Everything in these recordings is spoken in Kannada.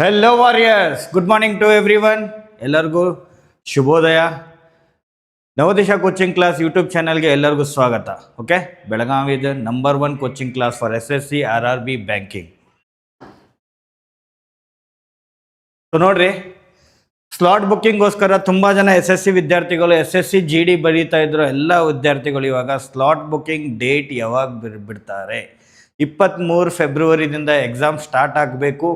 Hello warriors good morning to everyone ಎಲ್ಲರಿಗೂ ಶುಭೋದಯ. ನವದಿಶ ಕೋಚಿಂಗ್ ಕ್ಲಾಸ್ ಯೂಟ್ಯೂಬ್ ಚಾನಲ್ಗೆ ಎಲ್ಲರಿಗೂ ಸ್ವಾಗತ. ಓಕೆ ಬೆಳಗಾವಿ ಇದೆ number one coaching class for S S C R R B banking so ನೋಡ್ರಿ. ಸ್ಲಾಟ್ ಬುಕ್ಕಿಂಗ್ಗೋಸ್ಕರ ತುಂಬ ಜನ ಎಸ್ ಎಸ್ ಸಿ ವಿದ್ಯಾರ್ಥಿಗಳು S S C G D ಬರೀತಾ ಇದ್ರು ಎಲ್ಲ ವಿದ್ಯಾರ್ಥಿಗಳು ಇವಾಗ ಸ್ಲಾಟ್ ಬುಕ್ಕಿಂಗ್ ಡೇಟ್ ಯಾವಾಗ ಬಿಡ್, ಬಿಡ್ತಾರೆ? ಇಪ್ಪತ್ತ್ಮೂರು ಫೆಬ್ರವರಿದಿಂದ ಎಕ್ಸಾಮ್ ಸ್ಟಾರ್ಟ್ ಆಗಬೇಕು.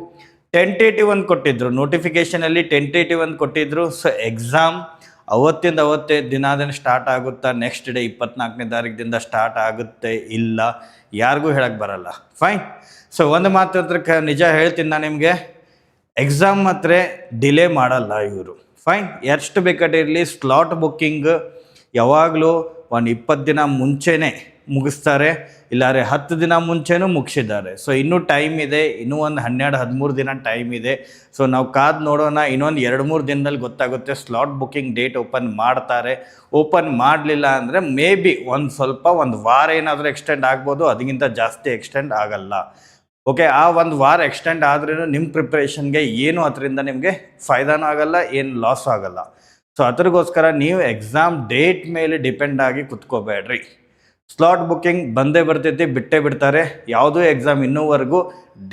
ಟೆಂಟೇಟಿವ್ ಒಂದು ಕೊಟ್ಟಿದ್ರು ನೋಟಿಫಿಕೇಷನಲ್ಲಿ ಟೆಂಟೇಟಿವ್ ಒಂದು ಕೊಟ್ಟಿದ್ರು. ಸೊ ಎಕ್ಸಾಮ್ ಅವತ್ತಿಂದ ಅವತ್ತೇ ದಿನಾದನೇ ಸ್ಟಾರ್ಟ್ ಆಗುತ್ತಾ ನೆಕ್ಸ್ಟ್ ಡೇ ಇಪ್ಪತ್ನಾಲ್ಕನೇ ತಾರೀಕಿದಿಂದ ಸ್ಟಾರ್ಟ್ ಆಗುತ್ತೆ ಇಲ್ಲ, ಯಾರಿಗೂ ಹೇಳಕ್ಕೆ ಬರಲ್ಲ. ಫೈನ್ ಸೊ ಒಂದು ಮಾತು ನಿಜ ಹೇಳ್ತೀನಿ ನಾನು ನಿಮಗೆ. ಎಕ್ಸಾಮ್ ಮಾತ್ರ ಡಿಲೇ ಮಾಡಲ್ಲ ಇವರು. ಫೈನ್ ಎಷ್ಟು ಬೇಕಾಟಿರಲಿ ಸ್ಲಾಟ್ ಬುಕ್ಕಿಂಗ್ ಯಾವಾಗಲೂ ಒಂದು ಇಪ್ಪತ್ತು ದಿನ ಮುಂಚೆನೇ ಮುಗಿಸ್ತಾರೆ. ಇಲ್ಲಾರೆ ಹತ್ತು ದಿನ ಮುಂಚೆನೂ ಮುಗಿಸಿದ್ದಾರೆ. ಸೊ ಇನ್ನೂ ಟೈಮ್ ಇದೆ. ಇನ್ನೂ ಒಂದು ಹನ್ನೆರಡು, ಹದಿಮೂರು ದಿನ ಟೈಮ್ ಇದೆ. ಸೊ ನಾವು ಕಾದು ನೋಡೋಣ. ಇನ್ನೊಂದು ಎರಡು, ಮೂರು ದಿನದಲ್ಲಿ ಗೊತ್ತಾಗುತ್ತೆ. ಸ್ಲಾಟ್ ಬುಕ್ಕಿಂಗ್ ಡೇಟ್ ಓಪನ್ ಮಾಡ್ತಾರೆ. ಓಪನ್ ಮಾಡಲಿಲ್ಲ ಅಂದರೆ ಮೇ ಬಿ ಒಂದು ಸ್ವಲ್ಪ, ಒಂದು ವಾರ ಏನಾದರೂ ಎಕ್ಸ್ಟೆಂಡ್ ಆಗ್ಬೋದು. ಅದಕ್ಕಿಂತ ಜಾಸ್ತಿ ಎಕ್ಸ್ಟೆಂಡ್ ಆಗಲ್ಲ. ಓಕೆ ಆ ಒಂದು ವಾರ ಎಕ್ಸ್ಟೆಂಡ್ ಆದ್ರೂ ನಿಮ್ಮ ಪ್ರಿಪ್ರೇಷನ್ಗೆ ಏನು ಅದರಿಂದ ನಿಮಗೆ ಫಾಯ್ದಾನೂ ಆಗಲ್ಲ, ಏನು ಲಾಸ್ ಆಗಲ್ಲ. ಸೊ ಅದ್ರಗೋಸ್ಕರ ನೀವು ಎಕ್ಸಾಮ್ ಡೇಟ್ ಮೇಲೆ ಡಿಪೆಂಡ್ ಆಗಿ ಕುತ್ಕೋಬೇಡ್ರಿ. ಸ್ಲಾಟ್ ಬುಕ್ಕಿಂಗ್ ಬಂದೇ ಬರ್ತೈತಿ, ಬಿಟ್ಟೇ ಬಿಡ್ತಾರೆ. ಯಾವುದೂ ಎಕ್ಸಾಮ್ ಇನ್ನೂವರೆಗೂ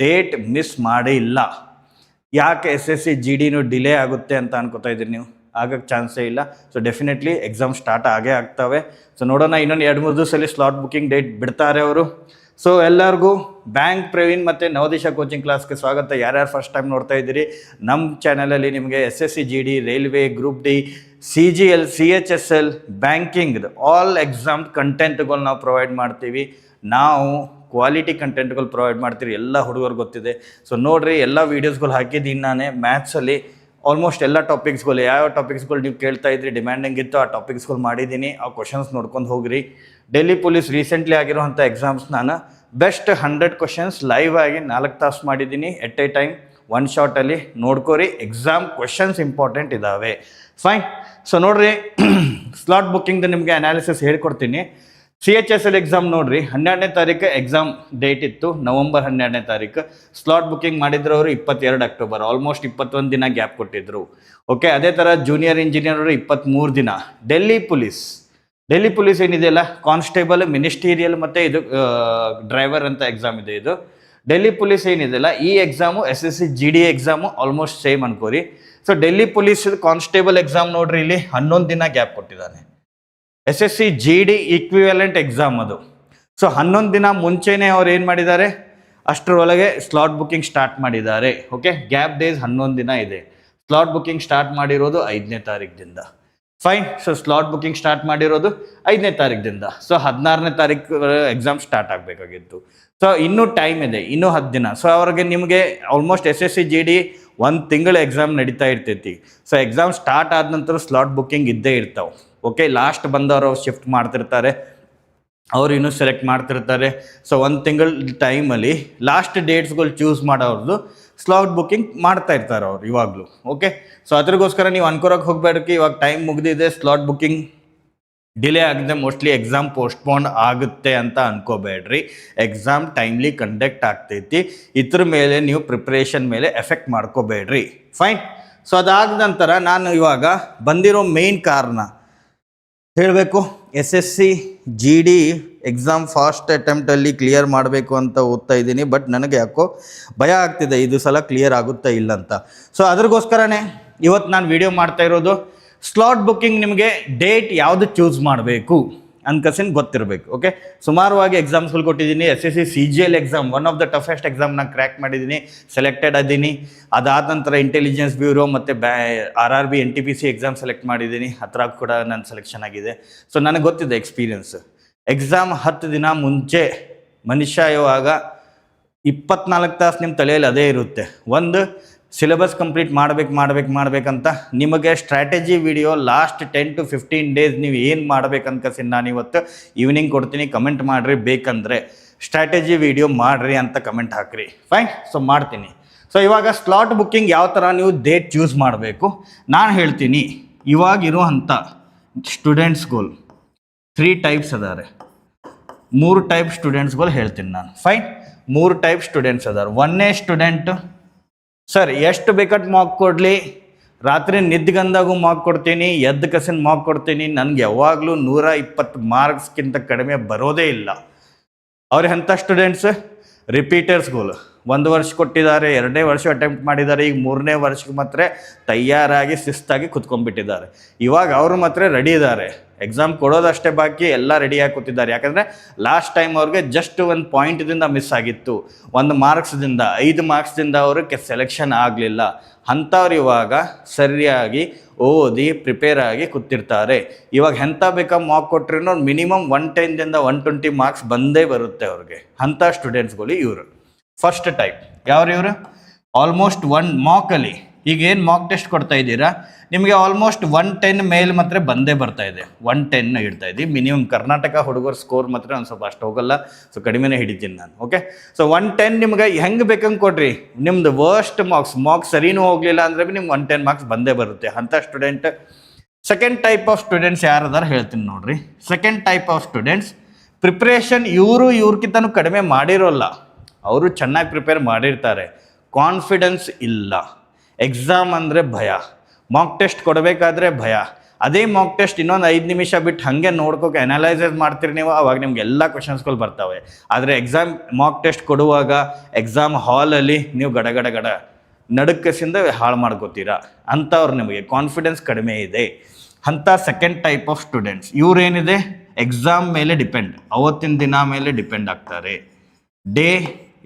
ಡೇಟ್ ಮಿಸ್ ಮಾಡೇ ಇಲ್ಲ. ಯಾಕೆ ಎಸ್ ಎಸ್ ಸಿ ಜಿ ಡಿನೂ ಡಿಲೇ ಆಗುತ್ತೆ ಅಂತ ಅನ್ಕೋತಾ ಇದ್ದೀರಿ ನೀವು? ಆಗಕ್ಕೆ ಚಾನ್ಸೇ ಇಲ್ಲ. ಸೊ ಡೆಫಿನೆಟ್ಲಿ ಎಕ್ಸಾಮ್ ಸ್ಟಾರ್ಟ್ ಆಗೇ ಆಗ್ತವೆ. ಸೊ ನೋಡೋಣ, ಇನ್ನೊಂದು ಎರಡು ಮೂರು ದಿವಸದಲ್ಲಿ ಸ್ಲಾಟ್ ಬುಕ್ಕಿಂಗ್ ಡೇಟ್ ಬಿಡ್ತಾರೆ ಅವರು. ಸೊ ಎಲ್ಲರಿಗೂ ಬ್ಯಾಂಕ್ ಪ್ರವೀಣ್ ಮತ್ತು ನವದಿಶಾ ಕೋಚಿಂಗ್ ಕ್ಲಾಸ್ಗೆ ಸ್ವಾಗತ. ಯಾರ್ಯಾರು ಫಸ್ಟ್ ಟೈಮ್ ನೋಡ್ತಾ ಇದ್ದೀರಿ ನಮ್ಮ ಚಾನಲಲ್ಲಿ ನಿಮಗೆ S S C G D railway group D C G L C H S L ಬ್ಯಾಂಕಿಂಗ್ದು all exam ಕಂಟೆಂಟ್ಗಳು ನಾವು ಪ್ರೊವೈಡ್ ಮಾಡ್ತೀವಿ. ನಾವು ಕ್ವಾಲಿಟಿ ಕಂಟೆಂಟ್ಗಳು ಪ್ರೊವೈಡ್ ಮಾಡ್ತೀವಿ. ಎಲ್ಲ ಹುಡುಗರು ಗೊತ್ತಿದೆ. ಸೊ ನೋಡಿರಿ, ಎಲ್ಲ ವೀಡಿಯೋಸ್ಗಳು ಹಾಕಿದ್ದೀನಿ ನಾನೇ ಮ್ಯಾಥ್ಸಲ್ಲಿ ಆಲ್ಮೋಸ್ಟ್ ಎಲ್ಲ ಟಾಪಿಕ್ಸ್ಗಳು ಯಾವ ಟಾಪಿಕ್ಸ್ಗಳು ನೀವು ಕೇಳ್ತಾ ಇದ್ರಿ ಡಿಮ್ಯಾಂಡಿಂಗ್ ಇತ್ತು, ಆ ಟಾಪಿಕ್ಸ್ಗಳು ಮಾಡಿದ್ದೀನಿ, ಆ ಕ್ವಶನ್ಸ್ ನೋಡ್ಕೊಂಡು ಹೋಗ್ರಿ. ಡೆಲ್ಲಿ ಪೊಲೀಸ್ ರೀಸೆಂಟ್ಲಿ ಆಗಿರುವಂಥ ಎಕ್ಸಾಮ್ಸ್ ನಾನು ಬೆಸ್ಟ್ ಹಂಡ್ರೆಡ್ ಕ್ವಶನ್ಸ್ ಲೈವ್ ಆಗಿ ನಾಲ್ಕು ತಾಸು ಮಾಡಿದ್ದೀನಿ ಎಟ್ ಎ ಟೈಮ್ ಒನ್ ಶಾರ್ಟಲ್ಲಿ ನೋಡ್ಕೋರಿ ಎಕ್ಸಾಮ್ ಕ್ವಶನ್ಸ್ ಇಂಪಾರ್ಟೆಂಟ್ ಇದ್ದಾವೆ ಫೈನ್ ಸೊ ನೋಡ್ರಿ ಸ್ಲಾಟ್ ಬುಕ್ಕಿಂಗ್ದು ನಿಮಗೆ ಅನಾಲಿಸಿಸ್ ಹೇಳ್ಕೊಡ್ತೀನಿ. C H S L exam ನೋಡ್ರಿ, ಹನ್ನೆರಡನೇ ತಾರೀಕು ಎಕ್ಸಾಮ್ ಡೇಟ್ ಇತ್ತು, ನವಂಬರ್ ಹನ್ನೆರಡನೇ ತಾರೀಕು ಸ್ಲಾಟ್ ಬುಕ್ಕಿಂಗ್ ಮಾಡಿದ್ರು ಅವರು ಇಪ್ಪತ್ತೆರಡು ಅಕ್ಟೋಬರ್ ಆಲ್ಮೋಸ್ಟ್ ಇಪ್ಪತ್ತೊಂದು ದಿನ ಗ್ಯಾಪ್ ಕೊಟ್ಟಿದ್ರು. ಓಕೆ ಅದೇ ಥರ ಜೂನಿಯರ್ ಇಂಜಿನಿಯರ್ ಅವರು ಇಪ್ಪತ್ತ್ಮೂರು ದಿನ. ಡೆಲ್ಲಿ ಪೊಲೀಸ್ ಡೆಲ್ಲಿ ಪೊಲೀಸ್ ಏನಿದೆಯಲ್ಲ ಕಾನ್ಸ್ಟೇಬಲ್ ಮಿನಿಸ್ಟೀರಿಯಲ್ ಮತ್ತು ಇದು ಡ್ರೈವರ್ ಅಂತ ಎಕ್ಸಾಮ್ ಇದೆ ಇದು. ಡೆಲ್ಲಿ ಪೊಲೀಸ್ ಏನಿದೆಯಲ್ಲ ಈ exam S S C G D exam almost same ಅನ್ಕೋರಿ. So Delhi police constable exam ನೋಡ್ರಿ ಇಲ್ಲಿ, ಹನ್ನೊಂದು ದಿನ ಗ್ಯಾಪ್ ಕೊಟ್ಟಿದ್ದಾನೆ. S S C G D equivalent exam ಅದು. ಸೊ ಹನ್ನೊಂದು ದಿನ ಮುಂಚೆನೇ ಅವ್ರು ಏನು ಮಾಡಿದ್ದಾರೆ? ಅಷ್ಟರೊಳಗೆ ಸ್ಲಾಟ್ ಬುಕ್ಕಿಂಗ್ ಸ್ಟಾರ್ಟ್ ಮಾಡಿದ್ದಾರೆ. ಓಕೆ ಗ್ಯಾಪ್ ಡೇಸ್ ಹನ್ನೊಂದು ದಿನ ಇದೆ. ಸ್ಲಾಟ್ ಬುಕ್ಕಿಂಗ್ ಸ್ಟಾರ್ಟ್ ಮಾಡಿರೋದು ಐದನೇ ತಾರೀಕಿನಿಂದ fine so slot booking start ಮಾಡಿರೋದು ಐದನೇ ತಾರೀಕಿನಿಂದ ಸೊ ಹದಿನಾರನೇ ತಾರೀಕು ಎಕ್ಸಾಮ್ ಸ್ಟಾರ್ಟ್ ಆಗಬೇಕಾಗಿತ್ತು. ಸೊ ಇನ್ನೂ ಟೈಮ್ ಇದೆ. ಇನ್ನೂ ಹತ್ತು ದಿನ. ಸೊ ಅವ್ರಿಗೆ ನಿಮಗೆ almost S S C G D ಒಂದು ತಿಂಗಳ ಎಕ್ಸಾಮ್ ನಡೀತಾ ಇರ್ತೈತಿ. ಸೊ ಎಕ್ಸಾಮ್ ಸ್ಟಾರ್ಟ್ ಆದ ನಂತರ ಸ್ಲಾಟ್ ಬುಕ್ಕಿಂಗ್ ಇದ್ದೇ ಇರ್ತಾವೆ. ಓಕೆ ಲಾಸ್ಟ್ ಬಂದವರು ಶಿಫ್ಟ್ ಮಾಡ್ತಿರ್ತಾರೆ. ಅವ್ರು ಇನ್ನೂ ಸೆಲೆಕ್ಟ್ ಮಾಡ್ತಿರ್ತಾರೆ. ಸೊ ಒಂದು ತಿಂಗಳ ಟೈಮಲ್ಲಿ ಲಾಸ್ಟ್ ಡೇಟ್ಸ್ಗಳು ಚೂಸ್ ಮಾಡೋರ್ದು ಸ್ಲಾಟ್ ಬುಕ್ಕಿಂಗ್ ಮಾಡ್ತಾ ಇರ್ತಾರೆ ಅವ್ರು ಇವಾಗಲೂ. ಓಕೆ ಸೊ ಅದ್ರಿಗೋಸ್ಕರ ನೀವು ಅನ್ಕೋರಕ್ಕೆ ಹೋಗ್ಬೇಡಕ್ಕೆ ಇವಾಗ ಟೈಮ್ ಮುಗಿದಿದೆ ಸ್ಲಾಟ್ ಬುಕ್ಕಿಂಗ್ ಡಿಲೇ ಆಗಿದೆ. ಮೋಸ್ಟ್ಲಿ ಎಕ್ಸಾಮ್ ಪೋಸ್ಟ್ಪೋನ್ ಆಗುತ್ತೆ ಅಂತ ಅನ್ಕೋಬೇಡ್ರಿ. ಎಕ್ಸಾಮ್ ಟೈಮ್ಲಿ ಕಂಡಕ್ಟ್ ಆಗ್ತೈತಿ. ಇದ್ರ ಮೇಲೆ ನೀವು ಪ್ರಿಪ್ರೇಷನ್ ಮೇಲೆ ಎಫೆಕ್ಟ್ ಮಾಡ್ಕೋಬೇಡ್ರಿ. ಫೈನ್ ಸೊ ಅದಾದ ನಂತರ ನಾನು ಇವಾಗ ಬಂದಿರೋ ಮೇನ್ ಕಾರಣ ಹೇಳಬೇಕು? S S C G D exam first ಅಟೆಂಪ್ಟಲ್ಲಿ clear ಮಾಡಬೇಕು ಅಂತ ಓದ್ತಾ ಇದ್ದೀನಿ ಬಟ್ ನನಗೆ ಯಾಕೋ ಭಯ ಆಗ್ತಿದೆ, ಇದು ಸಲ ಕ್ಲಿಯರ್ ಆಗುತ್ತಾ ಇಲ್ಲ ಅಂತ ಸೊ ಅದ್ರಗೋಸ್ಕರನೇ ಇವತ್ತು ನಾನು ವಿಡಿಯೋ ಮಾಡ್ತಾ ಇರೋದು ಸ್ಲಾಟ್ ಬುಕ್ಕಿಂಗ್ ನಿಮಗೆ ಡೇಟ್ ಯಾವುದು ಚೂಸ್ ಮಾಡಬೇಕು? ಅನ್ಕಸಿನ್ ಗೊತ್ತಿರಬೇಕು ಓಕೆ ಸುಮಾರವಾಗಿ ಎಕ್ಸಾಮ್ಸ್ಗಳು ಕೊಟ್ಟಿದ್ದೀನಿ S S C C G L exam one of the toughest exam ನಾನು ಕ್ರ್ಯಾಕ್ ಮಾಡಿದ್ದೀನಿ ಸೆಲೆಕ್ಟೆಡ್ ಆದೀನಿ ಅದಾದ ನಂತರ ಇಂಟೆಲಿಜೆನ್ಸ್ ಬ್ಯೂರೋ ಮತ್ತು ಬ್ಯಾ R R B N T P C exam select ಮಾಡಿದ್ದೀನಿ. ಹತ್ರ ಕೂಡ ನನ್ನ ಸೆಲೆಕ್ಷನ್ ಆಗಿದೆ. ಸೊ ನನಗೆ ಗೊತ್ತಿದೆ ಎಕ್ಸ್ಪೀರಿಯನ್ಸ್ ಎಕ್ಸಾಮ್ ಹತ್ತು ದಿನ ಮುಂಚೆ ಮನುಷ್ಯ ಇವಾಗ ಇಪ್ಪತ್ನಾಲ್ಕು ತಾಸು ನಿಮ್ಮ ತಲೆಯಲ್ಲಿ ಅದೇ ಇರುತ್ತೆ. ಒಂದು ಸಿಲೆಬಸ್ ಕಂಪ್ಲೀಟ್ ಮಾಡ್ಬೇಕು ಮಾಡ್ಬೇಕು ಮಾಡ್ಬೇಕಂತ ನಿಮಗೆ strategy video last ten to fifteen days ನೀವು ಏನು ಮಾಡ್ಬೇಕಂತ ನಾನು ಇವತ್ತು ಈವ್ನಿಂಗ್ ಕೊಡ್ತೀನಿ ಕಮೆಂಟ್ ಮಾಡಿರಿ, ಬೇಕಂದರೆ ಸ್ಟ್ರಾಟಜಿ ವಿಡಿಯೋ ಮಾಡಿರಿ ಅಂತ ಕಮೆಂಟ್ ಹಾಕ್ರಿ. ಫೈನ್ ಸೊ ಮಾಡ್ತೀನಿ. ಸೊ ಇವಾಗ ಸ್ಲಾಟ್ ಬುಕ್ಕಿಂಗ್ ಯಾವ ಥರ ನೀವು ಡೇಟ್ ಚೂಸ್ ಮಾಡಬೇಕು? ನಾನು ಹೇಳ್ತೀನಿ, ಇವಾಗ ಇರುವಂಥ ಸ್ಟೂಡೆಂಟ್ಸ್ಗಳು ತ್ರೀ ಟೈಪ್ಸ್ ಅದಾರೆ. ಮೂರು ಟೈಪ್ ಸ್ಟೂಡೆಂಟ್ಸ್ಗಳು ಹೇಳ್ತೀನಿ ನಾನು. ಫೈನ್ ಮೂರು ಟೈಪ್ ಸ್ಟೂಡೆಂಟ್ಸ್ ಅದಾರೆ. ಒನ್ನೇ ಸ್ಟೂಡೆಂಟ್ ಸರ್ ಎಷ್ಟು ಬೇಕಟ್ ಮಾಕ್ ಕೊಡಲಿ? ರಾತ್ರಿ ನಿದ್ದಗಂದಾಗೂ ಮಾಕ್ ಕೊಡ್ತೀನಿ, ಎದ್ದು ಕಸಿನ ಮಾಕ್ ಕೊಡ್ತೀನಿ. ನನಗೆ ಯಾವಾಗಲೂ ನೂರ ಇಪ್ಪತ್ತು ಮಾರ್ಕ್ಸ್ಗಿಂತ ಕಡಿಮೆ ಬರೋದೇ ಇಲ್ಲ. ಅವ್ರ ಎಂಥ ಸ್ಟೂಡೆಂಟ್ಸ್ ರಿಪೀಟರ್ಸ್ಗಳು ಒಂದು ವರ್ಷ ಕೊಟ್ಟಿದ್ದಾರೆ, ಎರಡನೇ ವರ್ಷ ಅಟೆಂಪ್ಟ್ ಮಾಡಿದ್ದಾರೆ, ಈಗ ಮೂರನೇ ವರ್ಷಕ್ಕೆ ಮಾತ್ರ ತಯಾರಾಗಿ, ಶಿಸ್ತಾಗಿ ಕುತ್ಕೊಂಡ್ಬಿಟ್ಟಿದ್ದಾರೆ. ಇವಾಗ ಅವರು ಮಾತ್ರ ರೆಡಿ ಇದ್ದಾರೆ. ಎಕ್ಸಾಮ್ ಕೊಡೋದಷ್ಟೇ ಬಾಕಿ, ಎಲ್ಲ ರೆಡಿಯಾಗಿ ಕೂತಿದ್ದಾರೆ. ಯಾಕಂದರೆ ಲಾಸ್ಟ್ ಟೈಮ್ ಅವ್ರಿಗೆ ಜಸ್ಟ್ ಒಂದು ಪಾಯಿಂಟ್ದಿಂದ ಮಿಸ್ ಆಗಿತ್ತು. ಒಂದು ಮಾರ್ಕ್ಸ್ದಿಂದ ಐದು ಮಾರ್ಕ್ಸ್ದಿಂದ ಅವ್ರಿಗೆ ಸೆಲೆಕ್ಷನ್ ಆಗಲಿಲ್ಲ. ಅಂಥವ್ರು ಇವಾಗ ಸರಿಯಾಗಿ ಓದಿ ಪ್ರಿಪೇರ್ ಆಗಿ ಕೂತಿರ್ತಾರೆ. ಇವಾಗ ಎಂಥ ಬೇಕಾ ಮಾರ್ಕ್ ಕೊಟ್ರೂ ಮಿನಿಮಮ್ ಒನ್ ಟೆನ್ದಿಂದ ಒನ್ ಟ್ವೆಂಟಿ ಮಾರ್ಕ್ಸ್ ಬಂದೇ ಬರುತ್ತೆ ಅವ್ರಿಗೆ. ಅಂಥ ಸ್ಟೂಡೆಂಟ್ಸ್ಗಳು ಇವರು. ಫಸ್ಟ್ ಟೈಪ್ ಯಾವ್ರು ಇವರು? ಆಲ್ಮೋಸ್ಟ್ ಒನ್ ಮಾಕಲ್ಲಿ ಈಗ ಏನು ಮಾಕ್ ಟೆಸ್ಟ್ ಕೊಡ್ತಾ ಇದ್ದೀರಾ? ನಿಮಗೆ ಆಲ್ಮೋಸ್ಟ್ ಒನ್ ಟೆನ್ ಮೇಲ್ ಮಾತ್ರ ಬಂದೇ ಬರ್ತಾ ಇದೆ. ಒನ್ ಟೆನ್ ಇಡ್ತಾ ಇದ್ದೀವಿ ಮಿನಿಮಮ್ ಕರ್ನಾಟಕ ಹುಡುಗರ ಸ್ಕೋರ್ ಮಾತ್ರ ಒಂದು ಸ್ವಲ್ಪ ಅಷ್ಟು ಹೋಗಲ್ಲ. ಸೊ ಕಡಿಮೆನೇ ಹಿಡಿತೀನಿ ನಾನು ಓಕೆ ಸೊ ಒನ್ ಟೆನ್ ನಿಮ್ಗೆ ಹೆಂಗೆ ಬೇಕಂಗೆ ಕೊಡ್ರಿ? ನಿಮ್ದು ವರ್ಸ್ಟ್ ಮಾರ್ಕ್ಸ್ ಮಾರ್ಕ್ಸ್ ಸರಿನೂ ಹೋಗಲಿಲ್ಲ ಅಂದ್ರೆ ಭೀ ನಿಮ್ಗೆ ಒನ್ ಟೆನ್ ಮಾರ್ಕ್ಸ್ ಬಂದೇ ಬರುತ್ತೆ. ಅಂಥ student second type of students ಯಾರದಾರ ಹೇಳ್ತೀನಿ ನೋಡ್ರಿ. Second type of students preparation ಇವರು ಇವ್ರಕ್ಕಿಂತನೂ ಕಡಿಮೆ ಮಾಡಿರೋಲ್ಲ. ಅವರು ಚೆನ್ನಾಗಿ ಪ್ರಿಪೇರ್ ಮಾಡಿರ್ತಾರೆ. ಕಾನ್ಫಿಡೆನ್ಸ್ ಇಲ್ಲ. ಎಕ್ಸಾಮ್ ಅಂದರೆ ಭಯ. ಮಾಕ್ ಟೆಸ್ಟ್ ಕೊಡಬೇಕಾದ್ರೆ ಭಯ. ಅದೇ ಮಾಕ್ ಟೆಸ್ಟ್ ಇನ್ನೊಂದು ಐದು ನಿಮಿಷ ಬಿಟ್ಟು ಹಾಗೆ ನೋಡ್ಕೋಕೆ ಅನಲೈಸಸ್ ಮಾಡ್ತೀರಿ ನೀವು, ಅವಾಗ ನಿಮ್ಗೆ ಎಲ್ಲ ಕ್ವಶನ್ಸ್ಗಳು ಬರ್ತವೆ. ಆದರೆ ಎಕ್ಸಾಮ್ ಮಾಕ್ ಟೆಸ್ಟ್ ಕೊಡುವಾಗ ಎಕ್ಸಾಮ್ ಹಾಲಲ್ಲಿ ನೀವು ಗಡ ಗಡ ಗಡ ನಡುಕಸಿಂದ ಹಾಳು ಮಾಡ್ಕೋತೀರಾ? ಅಂಥವ್ರು ನಿಮಗೆ ಕಾನ್ಫಿಡೆನ್ಸ್ ಕಡಿಮೆ ಇದೆ. ಅಂಥ ಸೆಕೆಂಡ್ ಟೈಪ್ ಆಫ್ ಸ್ಟೂಡೆಂಟ್ಸ್ ಇವರೇನಿದೆ? ಎಕ್ಸಾಮ್ ಮೇಲೆ ಡಿಪೆಂಡ್ ಅವತ್ತಿನ ದಿನ ಮೇಲೆ ಡಿಪೆಂಡ್ ಆಗ್ತಾರೆ. ಡೇ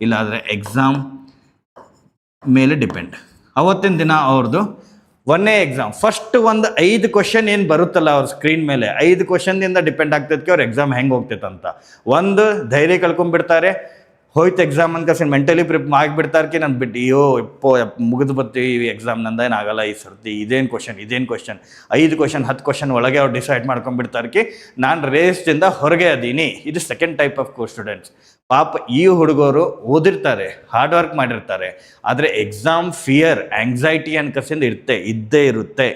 ಇಲ್ಲಾಂದರೆ ಎಕ್ಸಾಮ್ ಮೇಲೆ ಡಿಪೆಂಡ್ ಅವತ್ತಿನ ದಿನ ಅವ್ರದ್ದು ಒಂದೇ ಎಕ್ಸಾಮ್ ಫಸ್ಟ್ ಒಂದು ಐದು ಕ್ವಶನ್ ಏನು ಬರುತ್ತಲ್ಲ ಅವ್ರ ಸ್ಕ್ರೀನ್ ಮೇಲೆ? ಐದು ಕ್ವಶನ್ದಿಂದ ಡಿಪೆಂಡ್ ಆಗ್ತೈತಿ ಅವ್ರ ಎಕ್ಸಾಮ್ ಹೆಂಗೆ ಹೋಗ್ತೈತಂತ. ಒಂದು ಧೈರ್ಯ ಕಳ್ಕೊಂಡ್ಬಿಡ್ತಾರೆ ಹೋಯ್ತು ಎಕ್ಸಾಮ್ ಅನ್ಕಸಿ ಮೆಂಟಲಿ ಪ್ರಿಪ್ ಆಗಿಬಿಡ್ತಾರಕ್ಕೆ ನಾನು ಬಿಟ್ಟು ಅಯ್ಯೋ ಇಪ್ಪೋ ಮುಗಿದು ಬರ್ತೀವಿ ಈ ಎಕ್ಸಾಮ್ ನಂದೇನು ಆಗಲ್ಲ ಈ ಸರ್ತಿ. ಇದೇನು ಕ್ವಶನ್ ಇದೇನು ಕ್ವಶನ್ ಐದು ಕ್ವಶನ್ ಹತ್ತು ಕ್ವಶನ್ ಒಳಗೆ ಅವ್ರು ಡಿಸೈಡ್ ಮಾಡ್ಕೊಂಡ್ಬಿಡ್ತಾರಕ್ಕೆ ನಾನು ರೇಸ್ದಿಂದ ಹೊರಗೆ ಅದೀನಿ. ಇದು ಸೆಕೆಂಡ್ ಟೈಪ್ ಆಫ್ ಕೋ ಸ್ಟೂಡೆಂಟ್ಸ್ ಪಾಪ ಈ ಹುಡುಗರು ಓದಿರ್ತಾರೆ ಹಾರ್ಡ್ ವರ್ಕ್ ಮಾಡಿರ್ತಾರೆ. ಆದರೆ ಎಕ್ಸಾಮ್ ಫಿಯರ್ ಆಂಗ್ಸೈಟಿ ಅನ್ಕಸಿಂದ ಇರುತ್ತೆ, ಇದ್ದೇ ಇರುತ್ತೆ.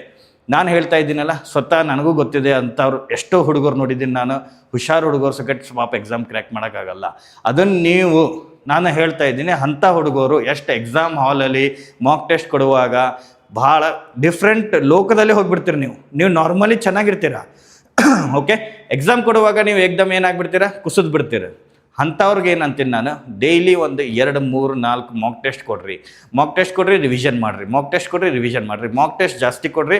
ನಾನು ಹೇಳ್ತಾ ಇದ್ದೀನಲ್ಲ, ಸ್ವತಃ ನನಗೂ ಗೊತ್ತಿದೆ ಅಂಥವ್ರು ಎಷ್ಟೋ ಹುಡುಗರು ನೋಡಿದ್ದೀನಿ ನಾನು. ಹುಷಾರು ಹುಡುಗರು ಸಕಟ್ ಪಾಪ ಎಕ್ಸಾಮ್ ಕ್ರ್ಯಾಕ್ ಮಾಡೋಕ್ಕಾಗಲ್ಲ. ಅದನ್ನು ನೀವು, ನಾನು ಹೇಳ್ತಾ ಇದ್ದೀನಿ, ಅಂಥ ಹುಡುಗರು ಎಷ್ಟು ಎಕ್ಸಾಮ್ ಹಾಲಲ್ಲಿ ಮಾಕ್ ಟೆಸ್ಟ್ ಕೊಡುವಾಗ ಭಾಳ ಡಿಫ್ರೆಂಟ್ ಲೋಕದಲ್ಲಿ ಹೋಗ್ಬಿಡ್ತೀರಿ ನೀವು. ನೀವು ನಾರ್ಮಲಿ ಚೆನ್ನಾಗಿರ್ತೀರ. ಓಕೆ ಎಕ್ಸಾಮ್ ಕೊಡುವಾಗ ನೀವು ಏಕ್ದಮ್ ಏನಾಗ್ಬಿಡ್ತೀರಾ? ಕುಸಿದ್ ಬಿಡ್ತೀರ. ಅಂಥವ್ರಿಗೆ ಏನಂತೀನಿ ನಾನು ಡೈಲಿ ಒಂದು ಎರಡು, ಮೂರು, ನಾಲ್ಕು ಮಾಕ್ ಟೆಸ್ಟ್ ಕೊಡ್ರಿ. ಮಾಕ್ ಟೆಸ್ಟ್ ಕೊಡ್ರಿ ರಿವಿಷನ್ ಮಾಡಿರಿ. ಮಾಕ್ ಟೆಸ್ಟ್ ಕೊಡ್ರಿ ರಿವಿಷನ್ ಮಾಡಿರಿ. ಮಾಕ್ ಟೆಸ್ಟ್ ಜಾಸ್ತಿ ಕೊಡ್ರಿ.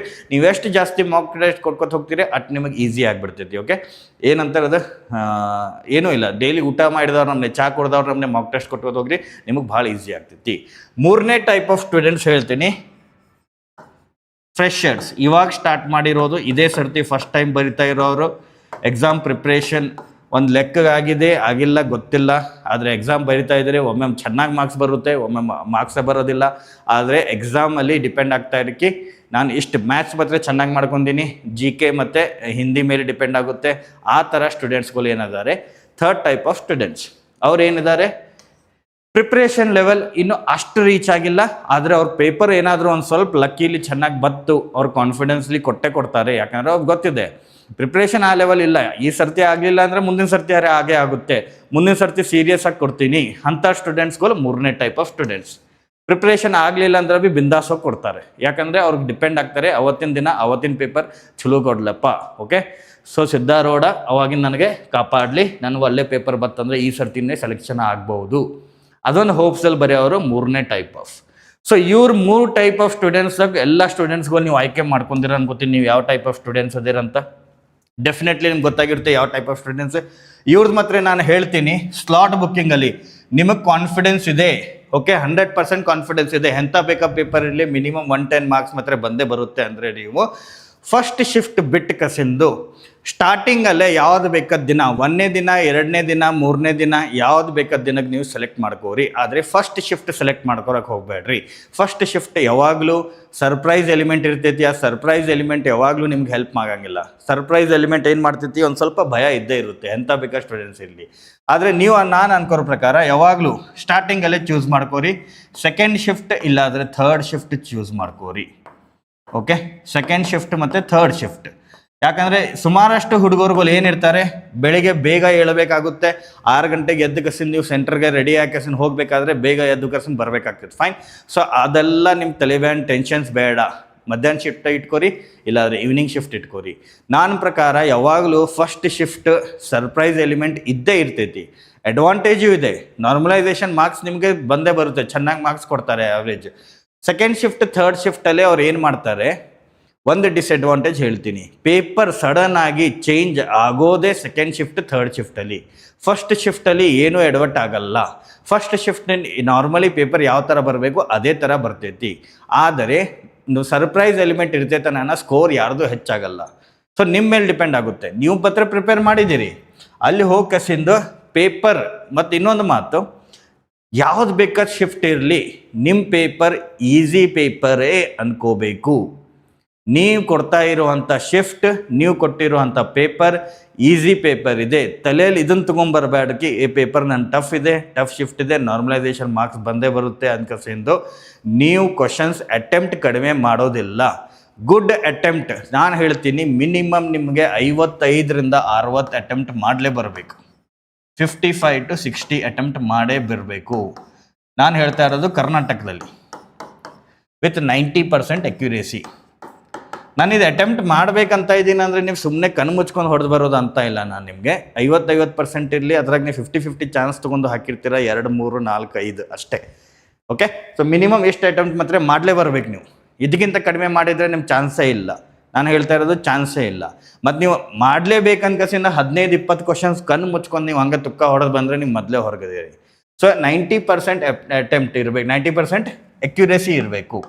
ಎಷ್ಟು ಜಾಸ್ತಿ ಮಾಕ್ ಟೆಸ್ಟ್ ಕೊಡ್ಕೊತ ಹೋಗ್ತೀರಿ, ಅಟ್ ನಿಮಗೆ ಈಸಿ ಆಗಿಬಿಡ್ತೈತಿ ಓಕೆ ಏನಂತಾರೆ ಅದು? ಏನೂ ಇಲ್ಲ. ಡೈಲಿ ಊಟ ಮಾಡಿದವ್ರು ನಮ್ಮನೆ ಚಾ ಕೊಡ್ದವ್ರು ನಮ್ಮನೆ ಮಾಕ್ ಟೆಸ್ಟ್ ಕೊಟ್ಕೋತ ಹೋಗ್ರಿ, ನಿಮಗೆ ಭಾಳ ಈಸಿ ಆಗ್ತೈತಿ. ಮೂರನೇ ಟೈಪ್ ಆಫ್ ಸ್ಟೂಡೆಂಟ್ಸ್ ಹೇಳ್ತೀನಿ. ಫ್ರೆಷರ್ಸ್ ಇವಾಗ ಸ್ಟಾರ್ಟ್ ಮಾಡಿರೋದು, ಇದೇ ಸರ್ತಿ ಫಸ್ಟ್ ಟೈಮ್ ಬರಿತಾ ಇರೋರು. ಎಕ್ಸಾಮ್ ಪ್ರಿಪ್ರೇಷನ್ ಒಂದು ಲೆಕ್ಕಗಾಗಿದೆ, ಆಗಿಲ್ಲ, ಗೊತ್ತಿಲ್ಲ. ಆದರೆ ಎಕ್ಸಾಮ್ ಬರಿತಾ ಇದ್ದರೆ ಒಮ್ಮೆ ಚೆನ್ನಾಗಿ ಮಾರ್ಕ್ಸ್ ಬರುತ್ತೆ, ಒಮ್ಮೆ ಮಾರ್ಕ್ಸೇ ಬರೋದಿಲ್ಲ. ಆದರೆ ಎಕ್ಸಾಮಲ್ಲಿ ಡಿಪೆಂಡ್ ಆಗ್ತಾ ಇರೋಕ್ಕೆ ನಾನು ಇಷ್ಟು ಮ್ಯಾಥ್ಸ್ ಮಾತ್ರ ಚೆನ್ನಾಗಿ ಮಾಡ್ಕೊಂಡಿನಿ. ಜಿ ಕೆ ಮತ್ತು ಹಿಂದಿ ಮೇಲೆ ಡಿಪೆಂಡ್ ಆಗುತ್ತೆ. ಆ ಥರ ಸ್ಟೂಡೆಂಟ್ಸ್ಗಳು ಏನಿದ್ದಾರೆ? ಥರ್ಡ್ ಟೈಪ್ ಆಫ್ ಸ್ಟೂಡೆಂಟ್ಸ್ ಅವ್ರು ಏನಿದ್ದಾರೆ? ಪ್ರಿಪ್ರೇಷನ್ ಲೆವೆಲ್ ಇನ್ನು ಅಷ್ಟು ರೀಚ್ ಆಗಿಲ್ಲ. ಆದರೆ ಅವ್ರ ಪೇಪರ್ ಏನಾದರೂ ಒಂದು ಸ್ವಲ್ಪ ಲಕ್ಕಿಲಿ ಚೆನ್ನಾಗಿ ಬತ್ತು, ಅವ್ರ ಕಾನ್ಫಿಡೆನ್ಸ್ಲಿ ಕೊಟ್ಟೆ ಕೊಡ್ತಾರೆ. ಯಾಕಂದರೆ ಅವ್ರಿಗೆ ಗೊತ್ತಿದೆ. ಪ್ರಿಪ್ರೇಷನ್ ಆ ಲೆವೆಲ್ ಇಲ್ಲ. ಈ ಸರ್ತಿ ಆಗಲಿಲ್ಲ ಅಂದರೆ ಮುಂದಿನ ಸರ್ತಿ ಯಾರೇ ಹಾಗೆ ಆಗುತ್ತೆ. ಮುಂದಿನ ಸರ್ತಿ ಸೀರಿಯಸ್ ಆಗಿ ಕೊಡ್ತೀನಿ. ಅಂಥ ಸ್ಟೂಡೆಂಟ್ಸ್ಗಳು ಮೂರನೇ ಟೈಪ್ ಆಫ್ ಸ್ಟೂಡೆಂಟ್ಸ್ ಪ್ರಿಪ್ರೇಷನ್ ಆಗಲಿಲ್ಲ ಅಂದ್ರೆ ಬಿ ಬಿಂದಾಸೋಗಿ ಕೊಡ್ತಾರೆ. ಯಾಕಂದರೆ ಅವ್ರಿಗೆ ಡಿಪೆಂಡ್ ಆಗ್ತಾರೆ. ಅವತ್ತಿನ ದಿನ, ಅವತ್ತಿನ ಪೇಪರ್ ಚಲೋ ಕೊಡ್ಲಪ್ಪ. ಓಕೆ ಸೊ ಸಿದ್ಧಾರೂಢ ಅವಾಗಿನ ನನಗೆ ಕಾಪಾಡಲಿ. ನನಗೆ ಒಳ್ಳೆ ಪೇಪರ್ ಬತ್ತಂದರೆ ಈ ಸರ್ತಿನೇ ಸೆಲೆಕ್ಷನ್ ಆಗ್ಬೋದು. ಅದೊಂದು ಹೋಪ್ಸಲ್ಲಿ ಬರೆಯೋರು ಮೂರನೇ ಟೈಪ್ ಆಫ್ ಸೊ ಇವ್ರ ಮೂರು ಟೈಪ್ ಆಫ್ ಸ್ಟೂಡೆಂಟ್ಸ್ ಎಲ್ಲ ಸ್ಟೂಡೆಂಟ್ಸ್ಗಳು ನೀವು ಆಯ್ಕೆ ಮಾಡ್ಕೊಂಡಿರ ಅನ್ಕೋತೀನಿ. ನೀವು ಯಾವ ಟೈಪ್ ಆಫ್ ಸ್ಟೂಡೆಂಟ್ಸ್ ಅದಿರಂತ? ಡೆಫಿನೆಟ್ಲಿ ನಿಮ್ಗೆ ಗೊತ್ತಾಗಿರುತ್ತೆ ಯಾವ ಟೈಪ್ ಆಫ್ ಸ್ಟೂಡೆಂಟ್ಸ್ ಇವ್ರದ್ದು ಮಾತ್ರ ನಾನು ಹೇಳ್ತೀನಿ ಸ್ಲಾಟ್ ಬುಕ್ಕಿಂಗಲ್ಲಿ ನಿಮಗೆ ಕಾನ್ಫಿಡೆನ್ಸ್ ಇದೆ ಓಕೆ ಹಂಡ್ರೆಡ್ ಪರ್ಸೆಂಟ್ ಕಾನ್ಫಿಡೆನ್ಸ್ ಇದೆ. ಎಂಥ ಬೇಕಪ್ ಪೇಪರ್ ಇರಲಿ ಮಿನಿಮಮ್ ಒನ್ ಟೆನ್ ಮಾರ್ಕ್ಸ್ ಮಾತ್ರ ಬಂದೇ ಬರುತ್ತೆ ಅಂದರೆ ನೀವು ಫಸ್ಟ್ ಶಿಫ್ಟ್ ಬಿಟ್ಟು ಕಸಿಂದು ಸ್ಟಾರ್ಟಿಂಗಲ್ಲೇ ಯಾವ್ದು ಬೇಕಾದ ದಿನ? ಒಂದನೇ ದಿನ, ಎರಡನೇ ದಿನ, ಮೂರನೇ ದಿನ, ಯಾವ್ದು ಬೇಕಾದ ದಿನಕ್ಕೆ ನೀವು ಸೆಲೆಕ್ಟ್ ಮಾಡ್ಕೋರಿ. ಆದರೆ ಫಸ್ಟ್ ಶಿಫ್ಟ್ ಸೆಲೆಕ್ಟ್ ಮಾಡ್ಕೊಳಕ್ಕೆ ಹೋಗಬೇಡ್ರಿ. ಫಸ್ಟ್ ಶಿಫ್ಟ್ ಯಾವಾಗಲೂ ಸರ್ಪ್ರೈಸ್ ಎಲಿಮೆಂಟ್ ಇರ್ತೈತಿ ಆ ಸರ್ಪ್ರೈಸ್ ಎಲಿಮೆಂಟ್ ಯಾವಾಗಲೂ ನಿಮ್ಗೆ ಹೆಲ್ಪ್ ಆಗಂಗಿಲ್ಲ ಸರ್ಪ್ರೈಸ್ ಎಲಿಮೆಂಟ್ ಏನು ಮಾಡ್ತೈತಿ? ಒಂದು ಸ್ವಲ್ಪ ಭಯ ಇದ್ದೇ ಇರುತ್ತೆ. ಎಂಥ ಬೇಕಾ ಸ್ಟೂಡೆಂಟ್ಸ್ ಇರಲಿ. ಆದರೆ ನೀವು ನಾನು ಅನ್ಕೋರೋ ಪ್ರಕಾರ ಯಾವಾಗಲೂ ಸ್ಟಾರ್ಟಿಂಗಲ್ಲೇ ಚೂಸ್ ಮಾಡ್ಕೋರಿ. ಸೆಕೆಂಡ್ ಶಿಫ್ಟ್ ಇಲ್ಲಾದರೆ ಥರ್ಡ್ ಶಿಫ್ಟ್ ಚೂಸ್ ಮಾಡ್ಕೋರಿ. ಓಕೆ ಸೆಕೆಂಡ್ ಶಿಫ್ಟ್ ಮತ್ತು ಥರ್ಡ್ ಶಿಫ್ಟ್ ಯಾಕಂದ್ರೆ ಸುಮಾರಷ್ಟು ಹುಡುಗರುಗಳು ಏನಿರ್ತಾರೆ, ಬೆಳಿಗ್ಗೆ ಬೇಗ ಏಳಬೇಕಾಗುತ್ತೆ, ಆರು ಗಂಟೆಗೆ ಎದ್ದು ಕಸಿನ ನೀವು ಸೆಂಟರ್ಗೆ ರೆಡಿ ಹಾಕಿಸಿನ್ ಹೋಗಬೇಕಾದ್ರೆ ಬೇಗ ಎದ್ದು ಕಸಿನ ಬರಬೇಕಾಗ್ತದೆ ಫೈನ್ ಸೊ ಅದೆಲ್ಲ ನಿಮ್ಮ ತಲೆಬ್ಯಾನ್ ಟೆನ್ಷನ್ಸ್ ಬೇಡ. ಮಧ್ಯಾಹ್ನ ಶಿಫ್ಟ್ ಇಟ್ಕೋರಿ, ಇಲ್ಲಾಂದ್ರೆ ಈವ್ನಿಂಗ್ ಶಿಫ್ಟ್ ಇಟ್ಕೋರಿ. ನನ್ನ ಪ್ರಕಾರ ಯಾವಾಗಲೂ ಫಸ್ಟ್ ಶಿಫ್ಟ್ ಸರ್ಪ್ರೈಸ್ ಎಲಿಮೆಂಟ್ ಇದ್ದೇ ಇರ್ತೈತಿ. ಅಡ್ವಾಂಟೇಜು ಇದೆ. ನಾರ್ಮಲೈಸೇಷನ್ ಮಾರ್ಕ್ಸ್ ನಿಮಗೆ ಬಂದೇ ಬರುತ್ತೆ. ಚೆನ್ನಾಗಿ ಮಾರ್ಕ್ಸ್ ಕೊಡ್ತಾರೆ ಆವ್ರೇಜ್ ಸೆಕೆಂಡ್ ಶಿಫ್ಟ್ ಥರ್ಡ್ ಶಿಫ್ಟಲ್ಲೇ ಅವ್ರು ಏನು ಮಾಡ್ತಾರೆ ಒಂದು ಡಿಸ್ಅಡ್ವಾಂಟೇಜ್ ಹೇಳ್ತೀನಿ. ಪೇಪರ್ ಸಡನ್ ಆಗಿ ಚೇಂಜ್ ಆಗೋದೇ ಸೆಕೆಂಡ್ ಶಿಫ್ಟ್ ಥರ್ಡ್ ಶಿಫ್ಟಲ್ಲಿ ಫಸ್ಟ್ ಶಿಫ್ಟಲ್ಲಿ ಏನೂ ಎಡವಟ್ ಆಗಲ್ಲ. ಫಸ್ಟ್ ಶಿಫ್ಟ್ನಲ್ಲಿ ನಾರ್ಮಲಿ ಪೇಪರ್ ಯಾವ ಥರ ಬರಬೇಕು ಅದೇ ಥರ ಬರ್ತೈತಿ. ಆದರೆ ಸರ್ಪ್ರೈಸ್ ಎಲಿಮೆಂಟ್ ಇರ್ತೈತೆ ನನ್ನ ಸ್ಕೋರ್ ಯಾರ್ದು ಹೆಚ್ಚಾಗಲ್ಲ. ಸೊ ನಿಮ್ಮ ಮೇಲೆ ಡಿಪೆಂಡ್ ಆಗುತ್ತೆ. ನೀವು ಪತ್ರ ಪ್ರಿಪೇರ್ ಮಾಡಿದ್ದೀರಿ. ಅಲ್ಲಿ ಹೋಗಿ ಕಸಿಂದು ಪೇಪರ್ ಮತ್ತು ಇನ್ನೊಂದು ಮಾತು. ಯಾವ್ದು ಬೇಕಾದ ಶಿಫ್ಟ್ ಇರಲಿ ನಿಮ್ಮ ಪೇಪರ್ ಈಸಿ ಪೇಪರೇ ಅನ್ಕೋಬೇಕು. ನೀವು ಕೊಡ್ತಾ ಇರುವಂಥ ಶಿಫ್ಟ್ ನೀವು ಕೊಟ್ಟಿರುವಂಥ ಪೇಪರ್ ಈಸಿ ಪೇಪರ್ ಇದೆ. ತಲೆಯಲ್ಲಿ ಇದನ್ನು ತೊಗೊಂಬರ್ಬೇಡಕ್ಕೆ ಈ ಪೇಪರ್ ನನ್ನ ಟಫ್ ಇದೆ ಟಫ್ ಶಿಫ್ಟ್ ಇದೆ ನಾರ್ಮಲೈಸೇಷನ್ ಮಾರ್ಕ್ಸ್ ಬಂದೇ ಬರುತ್ತೆ ಅನ್ಕಸಿಂದು ನೀವು ಕ್ವಶನ್ಸ್ ಅಟೆಂಪ್ಟ್ ಕಡಿಮೆ ಮಾಡೋದಿಲ್ಲ. ಗುಡ್ ಅಟೆಂಪ್ಟ್ ನಾನು ಹೇಳ್ತೀನಿ ಮಿನಿಮಮ್ ನಿಮಗೆ ಐವತ್ತೈದರಿಂದ ಅರವತ್ತು ಅಟೆಂಪ್ಟ್ ಮಾಡಲೇ ಬರಬೇಕು. Fifty five to sixty attempt ಮಾಡೇ ಬರಬೇಕು. ನಾನು ಹೇಳ್ತಾ ಇರೋದು ಕರ್ನಾಟಕದಲ್ಲಿ. ವಿತ್ ನೈಂಟಿ ಪರ್ಸೆಂಟ್ ಅಕ್ಯುರೇಸಿ ನಾನು ಇದು ಅಟೆಂಪ್ಟ್ ಮಾಡ್ಬೇಕಂತ ಇದ್ದೀನಿ ಅಂದರೆ ನೀವು ಸುಮ್ಮನೆ ಕಣ್ಣು ಮುಚ್ಕೊಂಡು ಹೊಡೆದು ಬರೋದು ಅಂತ ಇಲ್ಲ ನಾನು ನಿಮಗೆ. ಐವತ್ತೈವತ್ತು ಪರ್ಸೆಂಟ್ ಇರಲಿ, ಅದ್ರಾಗ ನೀವು ಫಿಫ್ಟಿ ಫಿಫ್ಟಿ ಚಾನ್ಸ್ ತೊಗೊಂಡು ಹಾಕಿರ್ತೀರ, ಎರಡು, ಮೂರು, ನಾಲ್ಕು, ಐದು ಅಷ್ಟೇ. ಓಕೆ ಸೊ ಮಿನಿಮಮ್ ಎಷ್ಟು ಅಟೆಂಪ್ಟ್ ಮಾತ್ರ ಮಾಡಲೇ ಬರ್ಬೇಕು ನೀವು. ಇದಕ್ಕಿಂತ ಕಡಿಮೆ ಮಾಡಿದರೆ ನಿಮ್ಮ ಚಾನ್ಸೇ ಇಲ್ಲ. ನಾನು ಹೇಳ್ತಾ ಇರೋದು ಚಾನ್ಸೇ ಇಲ್ಲ. ಮತ್ತು ನೀವು ಮಾಡಲೇಬೇಕನ್ಕಸಿಂದ ಹದಿನೈದು, ಇಪ್ಪತ್ತು ಕ್ವಶನ್ಸ್ ಕಣ್ಣು ಮುಚ್ಕೊಂಡು ನೀವು ಹಂಗೆ ತುಕ್ಕ ಹೊಡೆದು ಬಂದರೆ ನೀವು ಮೊದಲೇ ಹೊರಗಿದ್ದೀರಿ ಸೊ ನೈಂಟಿ ಪರ್ಸೆಂಟ್ ಅಟೆಂಪ್ಟ್ ಇರಬೇಕು. ನೈಂಟಿ ಪರ್ಸೆಂಟ್ ಅಕ್ಯುರೇಸಿ ಇರಬೇಕು.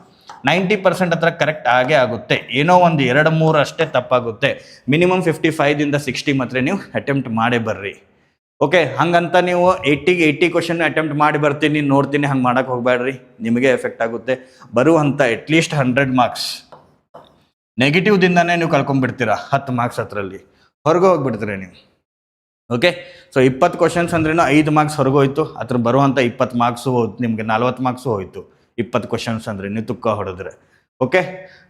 ನೈಂಟಿ ಪರ್ಸೆಂಟ್ ಹತ್ರ ಕರೆಕ್ಟ್ ಆಗೇ ಆಗುತ್ತೆ. ಏನೋ ಒಂದು ಎರಡು ಮೂರು ಅಷ್ಟೇ ತಪ್ಪಾಗುತ್ತೆ. ಮಿನಿಮಮ್ ಫಿಫ್ಟಿ ಫೈದಿಂದ ಸಿಕ್ಸ್ಟಿ ಮಾತ್ರ ನೀವು ಅಟೆಂಪ್ಟ್ ಮಾಡೇ ಬರ್ರಿ. ಓಕೆ ಹಂಗಂತ ನೀವು ಏಯ್ಟಿಗೆ ಏಯ್ಟಿ ಕ್ವಶನ್ ಅಟೆಂಪ್ಟ್ ಮಾಡಿ ಬರ್ತೀನಿ, ನೋಡ್ತೀನಿ, ಹಂಗೆ ಮಾಡೋಕ್ಕೆ ಹೋಗಬೇಡ್ರಿ. ನಿಮಗೆ ಎಫೆಕ್ಟ್ ಆಗುತ್ತೆ. ಬರುವಂಥ ಅಟ್ಲೀಸ್ಟ್ ಹಂಡ್ರೆಡ್ ಮಾರ್ಕ್ಸ್ ನೆಗೆಟಿವ್ದಿಂದನೇ ನೀವು ಕಳ್ಕೊಂಡ್ಬಿಡ್ತೀರಾ, ಹತ್ತು ಮಾರ್ಕ್ಸ್ ಹತ್ರಲ್ಲಿ ಹೊರಗೆ ಹೋಗ್ಬಿಡ್ತೀರಿ ನೀವು. ಓಕೆ ಸೊ ಇಪ್ಪತ್ತು ಕ್ವಶನ್ಸ್ ಅಂದ್ರೇನು ಐದು ಮಾರ್ಕ್ಸ್ ಹೊರಗೋಯ್ತು ಅದ್ರ ಬರುವಂಥ ಇಪ್ಪತ್ತು ಮಾರ್ಕ್ಸು ನಿಮಗೆ ನಲ್ವತ್ತು ಮಾರ್ಕ್ಸು ಹೋಯ್ತು. ಇಪ್ಪತ್ತು ಕ್ವಶನ್ಸ್ ಅಂದರೆ ನೀವು ತುಕ್ಕ ಹೊಡೆದ್ರೆ. Okay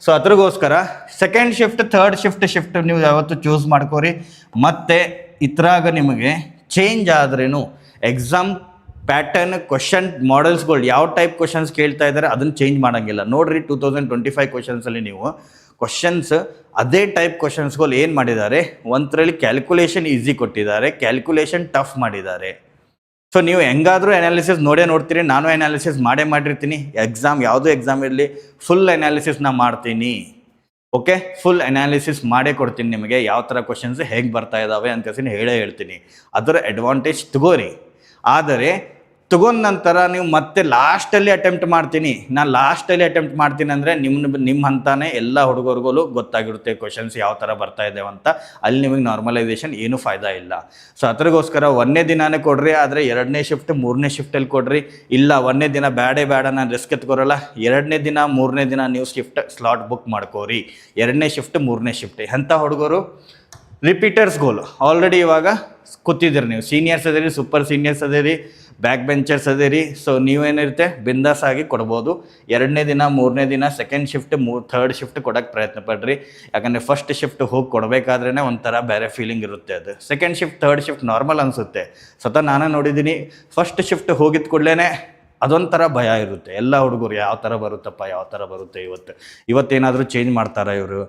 so ಅದ್ರಗೋಸ್ಕರ second shift third shift shift ನೀವು ಯಾವತ್ತು ಚೂಸ್ ಮಾಡ್ಕೋರಿ. ಮತ್ತು ಇದ್ರಾಗ ನಿಮಗೆ ಚೇಂಜ್ ಆದ್ರೇನು ಎಕ್ಸಾಮ್ ಪ್ಯಾಟರ್ನ್ ಕ್ವಶನ್ ಮಾಡೆಲ್ಸ್ಗಳು ಯಾವ ಟೈಪ್ ಕ್ವಶನ್ಸ್ ಕೇಳ್ತಾ ಇದ್ದಾರೆ ಅದನ್ನು ಚೇಂಜ್ ಮಾಡೋಂಗಿಲ್ಲ. ನೋಡ್ರಿ ಟೂ ತೌಸಂಡ್ ಟ್ವೆಂಟಿ ಫೈವ್ ಕ್ವಶನ್ಸಲ್ಲಿ ನೀವು ಕ್ವಶನ್ಸ್ ಅದೇ ಟೈಪ್ ಕ್ವಶನ್ಸ್ಗಳು ಏನು ಮಾಡಿದ್ದಾರೆ? ಒಂದರಲ್ಲಿ ಕ್ಯಾಲ್ಕುಲೇಷನ್ ಈಸಿ ಕೊಟ್ಟಿದ್ದಾರೆ ಕ್ಯಾಲ್ಕುಲೇಷನ್ ಟಫ್ ಮಾಡಿದ್ದಾರೆ. ಸೊ ನೀವು ಹೆಂಗಾದರೂ ಅನಾಲಿಸಿಸ್ ನೋಡೇ ನೋಡ್ತೀರಿ, ನಾನು ಅನಾಲಿಸಿಸ್ ಮಾಡೇ ಮಾಡಿರ್ತೀನಿ. ಎಕ್ಸಾಮ್ ಯಾವುದೋ ಎಕ್ಸಾಮ್ ಇರಲಿ ಫುಲ್ ಅನಾಲಿಸಿಸ್ ನಾ ಮಾಡ್ತೀನಿ. ಓಕೆ ಫುಲ್ ಅನಾಲಿಸಿಸ್ ಮಾಡೇ ಕೊಡ್ತೀನಿ ನಿಮಗೆ, ಯಾವ ಥರ ಕ್ವಶನ್ಸ್ ಹೇಗೆ ಬರ್ತಾ ಇದ್ದಾವೆ ಅಂತ ಹೇಳೇ ಹೇಳ್ತೀನಿ. ಅದರ ಅಡ್ವಾಂಟೇಜ್ ತಗೋರಿ. ಆದರೆ ತಗೊಂಡ ನಂತರ ನೀವು ಮತ್ತೆ ಲಾಸ್ಟಲ್ಲಿ ಅಟೆಂಪ್ಟ್ ಮಾಡ್ತೀನಿ. ನಾನು ಲಾಸ್ಟಲ್ಲಿ ಅಟೆಂಪ್ಟ್ ಮಾಡ್ತೀನಿ ಅಂದರೆ ನಿಮ್ಮ ನಿಮ್ಮ ಹಂತಾನೆ ಎಲ್ಲ ಹುಡುಗರುಗಳು ಗೊತ್ತಾಗಿರುತ್ತೆ ಕ್ವಶನ್ಸ್ ಯಾವ ಥರ ಬರ್ತಾ ಇದ್ದೇವೆ ಅಂತ. ಅಲ್ಲಿ ನಿಮಗೆ ನಾರ್ಮಲೈಸೇಷನ್ ಏನೂ ಫಾಯ್ದಾ ಇಲ್ಲ. ಸೊ ಅದ್ರಗೋಸ್ಕರ ಒಂದನೇ ದಿನಾನೇ ಕೊಡ್ರಿ, ಆದರೆ ಎರಡನೇ ಶಿಫ್ಟ್ ಮೂರನೇ ಶಿಫ್ಟಲ್ಲಿ ಕೊಡ್ರಿ. ಇಲ್ಲ ಒಂದನೇ ದಿನ ಬೇಡೇ ಬೇಡ ನಾನು ರಿಸ್ಕ್ ಎತ್ಕೊರಲ್ಲ. ಎರಡನೇ ದಿನ, ಮೂರನೇ ದಿನ ನೀವು ಶಿಫ್ಟ್ ಸ್ಲಾಟ್ ಬುಕ್ ಮಾಡ್ಕೋರಿ. ಎರಡನೇ ಶಿಫ್ಟ್ ಮೂರನೇ ಶಿಫ್ಟ್ ಎಂಥ ಹುಡುಗರು? ರಿಪೀಟರ್ಸ್ ಗೋಲು ಆಲ್ರೆಡಿ ಇವಾಗ ಕೂತಿದ್ದೀರಿ ನೀವು. ಸೀನಿಯರ್ಸ್ ಅದೇರಿ ಸೂಪರ್ ಸೀನಿಯರ್ಸ್ ಅದೇರಿ ಬ್ಯಾಕ್ ಬೆಂಚರ್ಸ್ ಅದೇರಿ. ಸೊ ನೀವೇನಿರುತ್ತೆ? ಬಿಂದಾಸ್ ಆಗಿ ಕೊಡ್ಬೋದು. ಎರಡನೇ ದಿನ, ಮೂರನೇ ದಿನ ಸೆಕೆಂಡ್ ಶಿಫ್ಟ್ ಮೂ ಥರ್ಡ್ ಶಿಫ್ಟ್ ಕೊಡೋಕ್ಕೆ ಪ್ರಯತ್ನ ಪಡ್ರಿ. ಯಾಕಂದರೆ ಫಸ್ಟ್ ಶಿಫ್ಟ್ ಹೋಗಿ ಕೊಡಬೇಕಾದ್ರೇ ಒಂಥರ ಬೇರೆ ಫೀಲಿಂಗ್ ಇರುತ್ತೆ ಅದು. Second shift third shift normal ಅನಿಸುತ್ತೆ. ಸ್ವತಃ ನಾನೇ ನೋಡಿದ್ದೀನಿ. ಫಸ್ಟ್ ಶಿಫ್ಟ್ ಹೋಗಿದ್ದ ಕೂಡಲೇ ಅದೊಂಥರ ಭಯ ಇರುತ್ತೆ. ಎಲ್ಲ ಹುಡುಗರು ಯಾವ ಥರ ಬರುತ್ತಪ್ಪ, ಯಾವ ಥರ ಬರುತ್ತೆ ಇವತ್ತು? ಇವತ್ತೇನಾದರೂ ಚೇಂಜ್ ಮಾಡ್ತಾರೆ ಇವರು?